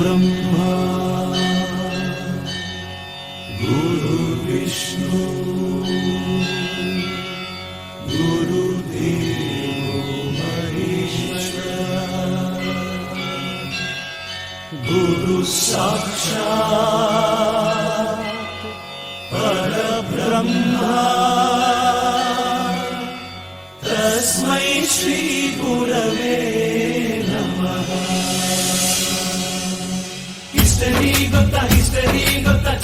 ब्रह्मा। गुरुविष्णु गुरुदेष्ण गुरु साक्षा तस्मै श्रीपुर digo, trajiste, digo, trajiste.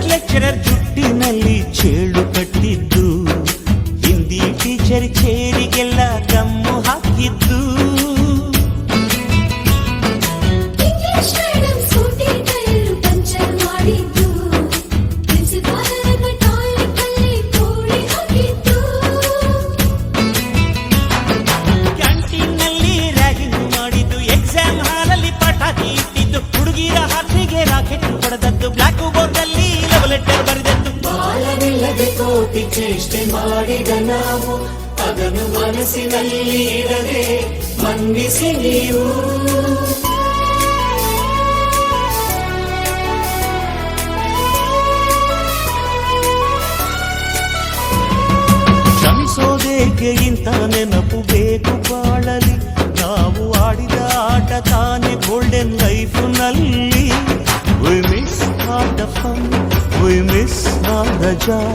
Lecturer ಜುಟ್ಟಿನಲ್ಲಿ ಚೇಳು ಕಟ್ಟಿದ್ದು ಹಿಂದಿ ಟೀಚರ್ ಚೇರಿಗೆಲ್ಲ ಗಮ್ಮು ಹಾಕಿದ್ದು ಬಾಲವಿಲ್ಲದೆ ಕೋಟಿ ಚೇಷ್ಟೆ ಮಾಡಿದ ನಾವು ಅದನ್ನು ಮನಸ್ಸಿನಲ್ಲಿ ಇಡದೆ ಮನ್ನಿಸಿ ನೀವು ಕ್ಷಮಿಸೋದೇಕೆ ಇಂಥ ನೆನಪು ಬೇಕು ಬಾಳಲಿ ನಾವು ಆಡಿದ ಆಟ ತಾನೇ ಗೋಲ್ಡನ್ ಲೈಫ್ ನಲ್ಲಿ We miss all the fun, we miss all the joy,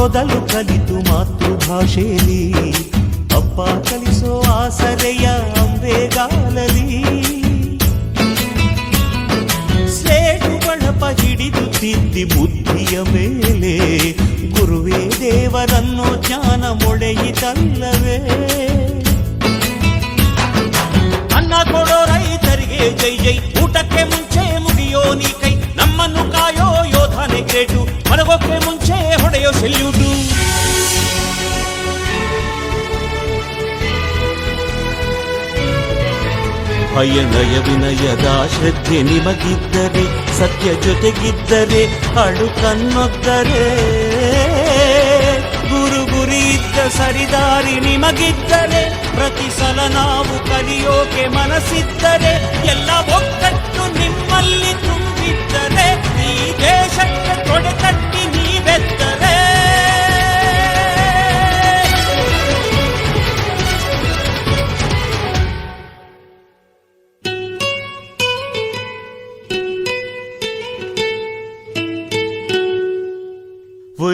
ಅನ್ನೋದೊದಲು ಕಲಿತು ಮಾತೃಭಾಷೆಯಲ್ಲಿ ಅಪ್ಪ ಕಲಿಸೋ ಆಸರೆಯ ಅಂಬೆಗಾಲಲಿ ಸ್ಲೇಟು ಬಳಪ ಹಿಡಿದು ತಿದ್ದಿ ಬುದ್ಧಿಯ ಮೇಲೆ ಗುರುವೇ ದೇವರನ್ನೋ ಜ್ಞಾನ ಮೊಳೆಯಿತಲ್ಲವೇ ಅನ್ನ ಕೊಡೋ ರೈತರಿಗೆ ಜೈ ಜೈ ಊಟಕ್ಕೆ ಮುಂಚೆ ಮುಗಿಯೋ ನೀ ಕೈ ನಮ್ಮನ್ನು ಕಾಯೋ ಯೋಧನೆ ಗ್ರೇಟು ಮಲಗೋಕೆ ಭಯನಯ ವಿನಯದ ಶ್ರದ್ಧೆ ನಿಮಗಿದ್ದರೆ, ಸತ್ಯ ಜೊತೆಗಿದ್ದರೆ ಅಳು ಕನ್ನೊದ್ದರೆ ಗುರು ಗುರಿ ಇದ್ದ ಸರಿದಾರಿ ನಿಮಗಿದ್ದರೆ, ಪ್ರತಿ ಸಲ ನಾವು ಕಲಿಯೋಕೆ ಮನಸ್ಸಿದ್ದರೆ, ಎಲ್ಲ ಒಗ್ಗಟ್ಟು ನಿಮ್ಮಲ್ಲಿ ತುಂಬಿದ್ದರೆ